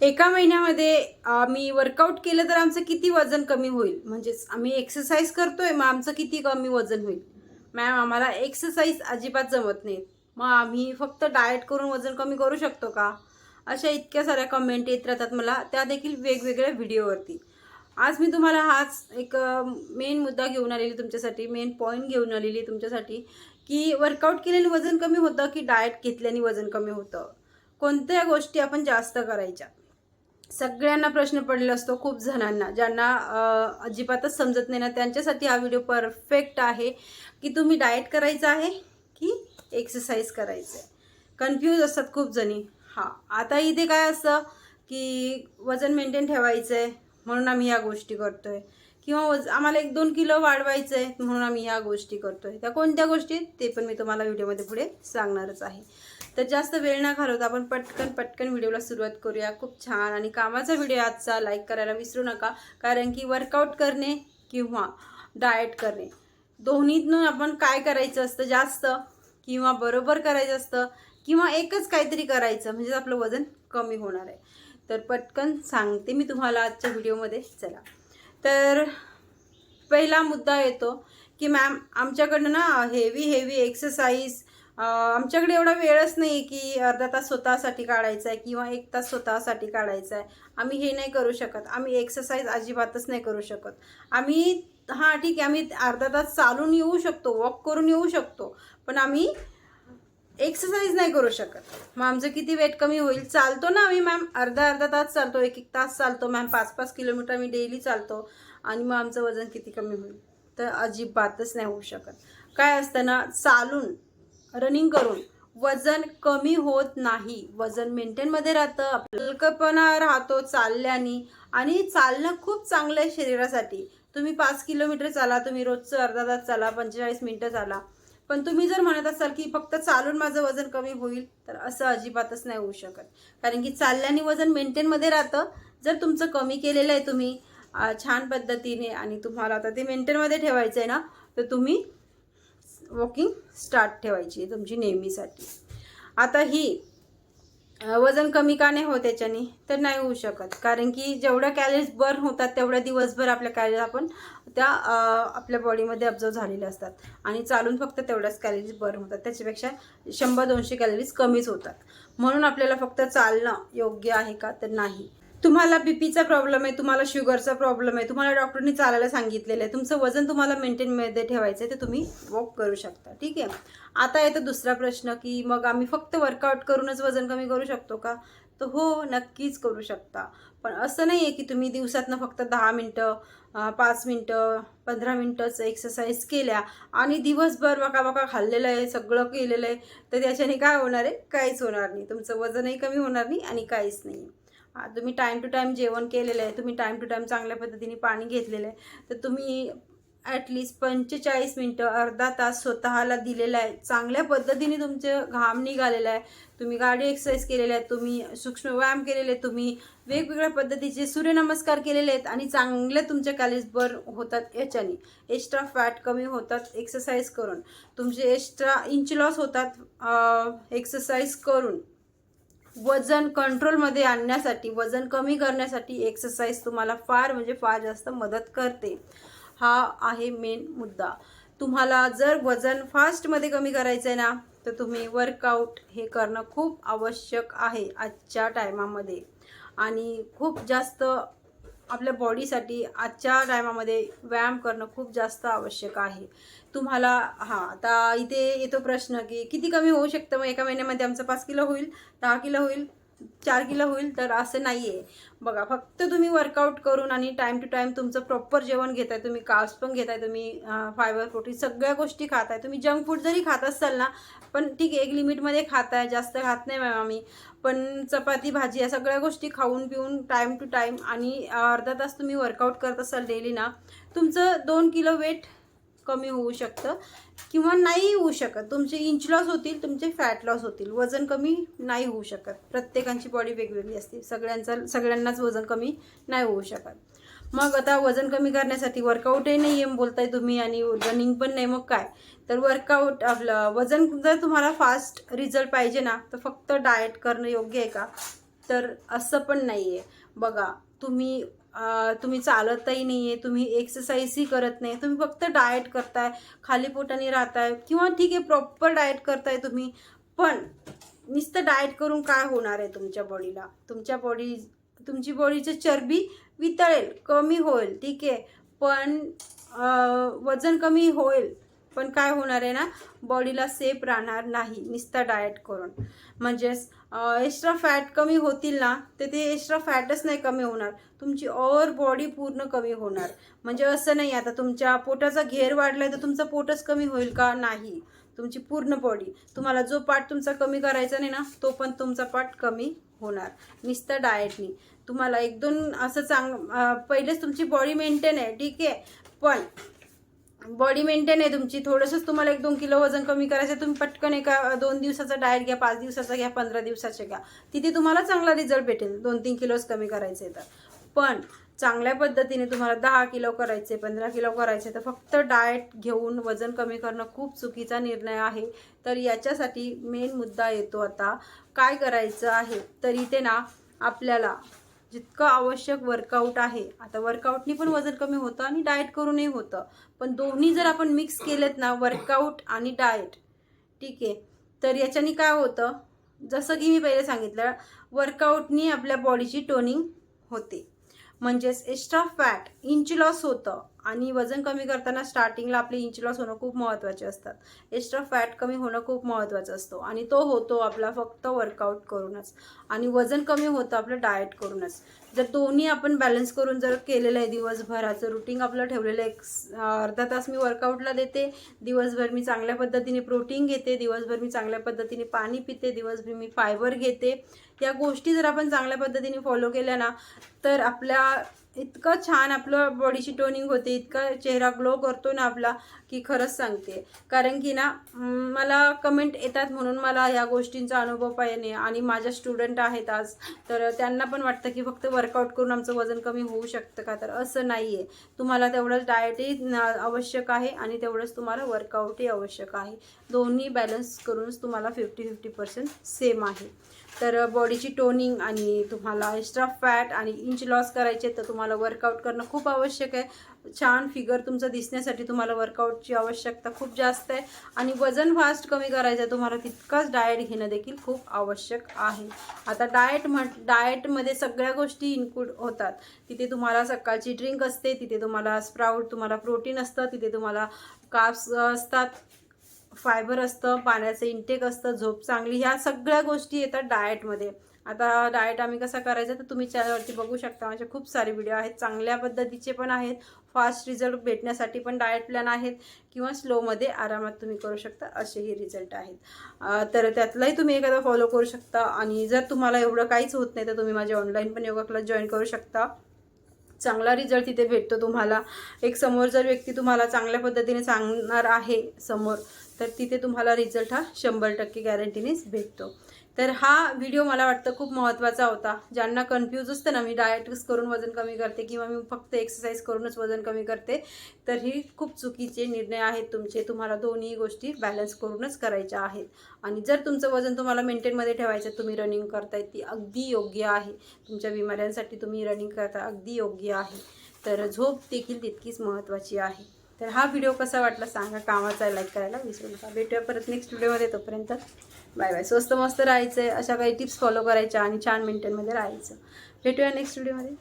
एका महिन्यामध्ये आम्ही वर्कआउट केलं तर आमचं किती वजन कमी होईल? म्हणजेच आम्ही एक्सरसाइज करतोय मग आमचं किती कमी वजन होईल? मॅम आम्हाला एक्सरसाइज अजिबात जमत नाही मग आम्ही फक्त डाएट करून वजन कमी करू शकतो का? अशा इतक्या साऱ्या कमेंट येत राहतात मला. त्या देखील वेगवेगळ्या व्हिडिओवरती आज मी तुम्हाला हाच एक मेन मुद्दा घेऊन आलेली तुमच्यासाठी मेन पॉईंट घेऊन आलेली तुमच्यासाठी की वर्कआउट केल्याने वजन कमी होतं की डाएट घेतल्याने वजन कमी होतं? कोणत्या गोष्टी आपण जास्त करायच्या? सगळ्यांना प्रश्न पडलेला असतो खूप जणांना ज्यांना अजिबातच समजत नाही. ना त्यांच्यासाठी हा व्हिडिओ परफेक्ट आहे की तुम्ही डाएट करायचं आहे की एक्सरसाइज करायचं आहे. कन्फ्यूज असतात खूप जणी. हां आता इथे काय असतं की वजन मेंटेन ठेवायचं आहे म्हणून आम्ही ह्या गोष्टी करतोय. किंवा वज आम्हाला एक दोन किलो वाढवायचं आहे म्हणून आम्ही ह्या गोष्टी करतोय. त्या कोणत्या गोष्टी ते पण मी तुम्हाला व्हिडिओमध्ये पुढे सांगणारच आहे. तर जास्त वेळ न घालवता आपण पटकन पटकन व्हिडिओला सुरुवात करूया. खूप छान आणि कामाचा व्हिडिओ आजचा लाईक करायला विसरू नका कारण की वर्कआउट करणे किंवा डाएट करणे दोन्हीतून आपण काय करायचं असतं जास्त किंवा बरोबर करायचं असतं किंवा एकच काहीतरी करायचं म्हणजे आपलं वजन कमी होणार आहे. तर पटकन सांगते मी तुम्हाला आजच्या व्हिडिओमध्ये. चला. तर पहिला मुद्दा येतो की मॅम आमच्याकडनं ना हेवी हेवी एक्सरसाइज आमच्याकडे एवढा वेळच नाही की अर्धा तास स्वतःसाठी काढायचा आहे किंवा एक तास स्वतःसाठी काढायचा आहे आम्ही हे नाही करू शकत. आम्ही एक्सरसाइज अजिबातच नाही करू शकत. आम्ही हां ठीक आहे आम्ही अर्धा तास चालून येऊ शकतो वॉक करून येऊ शकतो पण आम्ही एक्सरसाइज नाही करू शकत. मग आमचं किती वेट कमी होईल? चालतो ना आम्ही मॅम अर्धा अर्धा तास चालतो एक एक तास चालतो मॅम पाच पाच किलोमीटर आम्ही डेली चालतो. आणि मग आमचं वजन किती कमी होईल? तर अजिबातच नाही होऊ शकत. काय असतं ना चालून रनिंग करून. वजन कमी होत नाही. वजन मेंटेनमध्ये राहतं. आपलं हलकपणा राहतो चालल्याने. आणि चालणं खूप चांगलं आहे शरीरासाठी. तुम्ही पाच किलोमीटर चाला तुम्ही रोजचं अर्धा तास चाला पंचेचाळीस मिनटं चाला. पण तुम्ही जर म्हणत असाल की फक्त चालून माझं वजन कमी होईल तर असं अजिबातच नाही होऊ शकत. कारण की चालल्याने वजन मेंटेनमध्ये राहतं. जर तुमचं कमी केलेलं आहे तुम्ही छान पद्धतीने आणि तुम्हाला आता ते मेंटेनमध्ये ठेवायचं आहे ना तर तुम्ही वॉकिंग स्टार्ट ठेवायची आहे तुमची नेहमीसाठी. आता ही वजन कमी का नाही होत त्याच्याने तर नाही होऊ शकत. कारण की जेवढ्या कॅलरीज बर्न होतात तेवढ्या दिवसभर आपल्या कॅलरीज आपण त्या आपल्या बॉडीमध्ये ऑब्झर्व झालेल्या असतात. आणि चालून फक्त तेवढ्याच कॅलरीज बर्न होतात. त्याच्यापेक्षा शंभर दोनशे कॅलरीज कमीच होतात. म्हणून आपल्याला फक्त चालणं योग्य आहे का? तर नाही. तुम्हाला बीपीचा प्रॉब्लेम आहे तुम्हाला शुगरचा प्रॉब्लेम आहे तुम्हाला डॉक्टरनी चालायला सांगितलेलं आहे तुमचं वजन तुम्हाला मेंटेनमध्ये ठेवायचं आहे तर तुम्ही वॉक करू शकता ठीक आहे? आता येतो दुसरा प्रश्न की मग आम्ही फक्त वर्कआउट करूनच वजन कमी करू शकतो का? तर हो नक्कीच करू शकता. पण असं नाही आहे की तुम्ही दिवसातनं फक्त दहा मिनटं पाच मिनटं पंधरा मिनटंच एक्सरसाइज केल्या आणि दिवसभर बका बका खाल्लेलं आहे सगळं केलेलं आहे तर त्याच्याने काय होणार आहे? काहीच होणार नाही. तुमचं वजनही कमी होणार नाही आणि काहीच नाही आहे तुम्ही टाईम टू टाईम जेवण केलेलं आहे तुम्ही टाईम टू टाईम चांगल्या पद्धतीने पाणी घेतलेलं आहे. तर तुम्ही ॲटलिस्ट पंचेचाळीस मिनटं अर्धा तास स्वतःला दिलेला आहे. चांगल्या पद्धतीने तुमचं घाम निघालेला आहे. तुम्ही गाडी एक्सरसाइज केलेल्या आहेत तुम्ही सूक्ष्म व्यायाम केलेले आहेत तुम्ही वेगवेगळ्या पद्धतीचे सूर्यनमस्कार केलेले आहेत आणि चांगले तुमच्या कॅलरीज बर्न होतात याच्याने. एक्स्ट्रा फॅट कमी होतात एक्सरसाइज करून. तुमचे एक्स्ट्रा इंच लॉस होतात एक्सरसाइज करून. वजन कंट्रोलमध्ये आणण्यासाठी वजन कमी करण्यासाठी एक्सरसाइज तुम्हाला फार म्हणजे फार जास्त मदत करते. हा आहे मेन मुद्दा. तुम्हाला जर वजन फास्टमध्ये कमी करायचं आहे ना तर तुम्ही वर्कआउट हे करणं खूप आवश्यक आहे आजच्या टायमामध्ये आणि खूप जास्त आपल्या बॉडीसाठी आजच्या टायमामध्ये व्यायाम करणं खूप जास्त आवश्यक आहे. तुम्हाला हां आता इथे येतो प्रश्न की किती कमी होऊ शकतं? मग एका महिन्यामध्ये आमचं पाच किलो होईल दहा किलो होईल. चार किलो होईल तर असं नाही आहे बघा फक्त तुम्ही वर्कआउट करून आणि टाईम टू टाईम तुमचं प्रॉपर जेवण घेताय तुम्ही कास पण घेताय तुम्ही फायबर प्रोटीन सगळ्या गोष्टी खाताय. तुम्ही जंक फूड जरी खात असाल ना पण ठीक आहे एक लिमिटमध्ये खाताय जास्त खात नाही मॅम आम्ही. पण चपाती भाजी या सगळ्या गोष्टी खाऊन पिऊन टाईम टू टाईम आणि अर्धा तास तुम्ही वर्कआउट करत असाल डेली ना तुमचं दोन किलो वेट कमी होऊ शकतं किंवा नाही होऊ शकत. तुमचे इंच लॉस होतील तुमचे फॅट लॉस होतील. वजन कमी नाही होऊ शकत. प्रत्येकांची बॉडी वेगवेगळी असते. सगळ्यांचा सगळ्यांनाच वजन कमी नाही होऊ शकत. मग आता वजन कमी करण्यासाठी वर्कआउटही नाही आहे बोलताय तुम्ही आणि रनिंग पण नाही. मग काय? तर वर्कआउट आपलं वजन जर तुम्हाला फास्ट रिझल्ट पाहिजे ना तर फक्त डाएट करणं योग्य आहे का? तर असं पण नाही आहे बघा तुम्ही तुम्ही चालतही नाही आहे तुम्ही एक्सरसाइजही करत नाही तुम्ही फक्त डाएट करताय खाली पोटाने राहताय किंवा ठीक आहे प्रॉपर डाएट करताय तुम्ही पण नुसतं डाएट करून काय होणार आहे तुमच्या बॉडीला तुमच्या बॉडी तुमची बॉडीची चरबी वितळेल कमी होईल ठीक आहे पण वजन कमी होईल. पण काय होणार आहे ना बॉडीला सेफ राहणार नाही नुसतं डाएट करून. म्हणजेच एक्स्ट्रा फॅट कमी होतील ना तर ते एक्स्ट्रा फॅटच नाही कमी होणार. तुमची ओव्हर बॉडी पूर्ण कमी होणार. म्हणजे असं नाही आता तुमच्या पोटाचा घेर वाढलाय तर तुमचं पोटच कमी होईल का? नाही. तुमची पूर्ण बॉडी तुम्हाला जो पार्ट तुमचा कमी करायचा नाही ना तो पण तुमचा पार्ट कमी होणार. नुसतं डाएटनी तुम्हाला एक दोन असं चांग पहिलेच तुमची बॉडी मेंटेन आहे ठीक आहे? पण बॉडी मेंटेन आहे तुमची. थोडंसंच तुम्हाला एक दोन किलो वजन कमी करायचं आहे, तुम्ही पटकन एका दोन दिवसाचा डाएट घ्या पाच दिवसाचा घ्या पंधरा दिवसाचे घ्या. तिथे तुम्हाला चांगला रिझल्ट भेटेल. दोन तीन किलोच कमी करायचे तर. पण चांगल्या पद्धतीने तुम्हाला दहा किलो करायचे पंधरा किलो करायचे तर फक्त डाएट घेऊन वजन कमी करणं खूप चुकीचा निर्णय आहे. तर याच्यासाठी मेन मुद्दा येतो आता. काय करायचं आहे? तर इथे ना आपल्याला जितकं आवश्यक वर्कआउट आहे. आता वर्कआउटनी पण वजन कमी होतं आणि डाएट करूनही होतं. पण दोन्ही जर आपण मिक्स केलेत ना वर्कआउट आणि डाएट ठीक आहे तर याच्याने काय होतं? जसं की मी पहिले सांगितलं वर्कआउटनी आपल्या बॉडीची टोनिंग होते. म्हणजेच एक्स्ट्रा फॅट इंच लॉस होतं. आणि वजन कमी करताना स्टार्टिंगला आपले इंच लॉस होणं खूप महत्त्वाचे असतात. एक्स्ट्रा फॅट कमी होणं खूप महत्त्वाचं असतो आणि तो होतो आपला फक्त वर्कआउट करूनच. आणि वजन कमी होतं आपलं डाएट करूनच. जर दोन्ही आपण बॅलन्स करून जर केलेलं आहे दिवसभराचं रुटीन आपलं ठेवलेलं आहे एक अर्धा तास मी वर्कआउटला देते दिवसभर मी चांगल्या पद्धतीने प्रोटीन घेते दिवसभर मी चांगल्या पद्धतीने पाणी पिते दिवसभर मी फायबर घेते. या गोष्टी जर आपण चांगल्या पद्धतीने फॉलो केल्या ना तर आपल्या इतकं छान आपलं बॉडीची टोनिंग होते इतका चेहरा ग्लो करतो ना आपला की खरंच सांगते. कारण की ना मला कमेंट येतात म्हणून मला या गोष्टींचा अनुभव पाहिजे आणि माझ्या स्टुडंट आहेत आज तर त्यांना पण वाटतं की फक्त वर्कआउट करून आमचं वजन कमी होऊ शकतं का? तर असं नाही आहे तुम्हाला तेवढंच डायटही आवश्यक आहे आणि तेवढंच तुम्हाला वर्कआउटही आवश्यक आहे. दोन्ही बॅलन्स करूनच तुम्हाला फिफ्टी फिफ्टी पर्सेंट सेम आहे. तर बॉडीची टोनिंग आणि तुम्हाला एक्स्ट्रा फॅट आणि इंच लॉस करायचे तर तुम्हाला वर्कआउट करणं खूप आवश्यक आहे. छान फिगर तुमचं दिसण्यासाठी तुम्हाला वर्कआउटची आवश्यकता खूप जास्त आहे. आणि वजन फास्ट कमी करायचं आहे तुम्हाला तितकंच डाएट घेणं देखील खूप आवश्यक आहे. आता डाएट म्हट डाएटमध्ये सगळ्या गोष्टी इन्क्लूड होतात. तिथे तुम्हाला सकाळची ड्रिंक असते तिथे तुम्हाला स्प्राऊट तुम्हाला प्रोटीन असतं तिथे तुम्हाला काप्स असतात. फायबर असतं पाण्याचं इंटेक असतं झोप चांगली ह्या सगळ्या गोष्टी येतात डाएटमध्ये आता डाएट आम्ही कसा करायचा तर तुम्ही चॅनलवरती बघू शकता. माझे खूप सारे व्हिडिओ आहेत. चांगल्या पद्धतीचे पण आहेत. फास्ट रिझल्ट भेटण्यासाठी पण डाएट प्लॅन आहेत. किंवा स्लोमध्ये आरामात तुम्ही करू शकता असेही रिझल्ट आहेत. तर त्यातलाही तुम्ही एखादा फॉलो करू शकता. आणि जर तुम्हाला एवढं काहीच होत नाही तर तुम्ही माझे ऑनलाईन पण योगा क्लास जॉईन करू शकता. चांगला रिझल्ट तिथे भेटतो तुम्हाला. एक समोर जर व्यक्ती तुम्हाला चांगल्या पद्धतीने सांगणार आहे समोर. तर तिथे तुम्हाला रिझल्ट हा शंभर टक्के गॅरंटीनेच भेटतो. तर हा व्हिडिओ मला वाटतं खूप महत्त्वाचा होता. ज्यांना कन्फ्यूज असतं ना मी डायटच करून वजन कमी करते किंवा मी फक्त एक्सरसाइज करूनच वजन कमी करते तर ही खूप चुकीचे निर्णय आहेत तुमचे. तुम्हाला दोन्ही गोष्टी बॅलन्स करूनच करायच्या आहेत. आणि जर तुमचं वजन तुम्हाला मेंटेनमध्ये ठेवायचं तुम्ही रनिंग करताय ती अगदी योग्य आहे. तुमच्या बिमाऱ्यांसाठी तुम्ही रनिंग करता अगदी योग्य आहे. तर झोप देखील तितकीच महत्त्वाची आहे. तर हा व्हिडिओ कसा वाटला सांगा. कामाचा लाईक करायला विसरू नका. भेटूया परत नेक्स्ट व्हिडिओमध्ये तोपर्यंत. बाय बाय स्वस्त मस्त राहायचं आहे अशा काही टिप्स फॉलो करायच्या आणि छान मेंटेनमध्ये राहायचं. भेटूया नेक्स्ट व्हिडिओमध्ये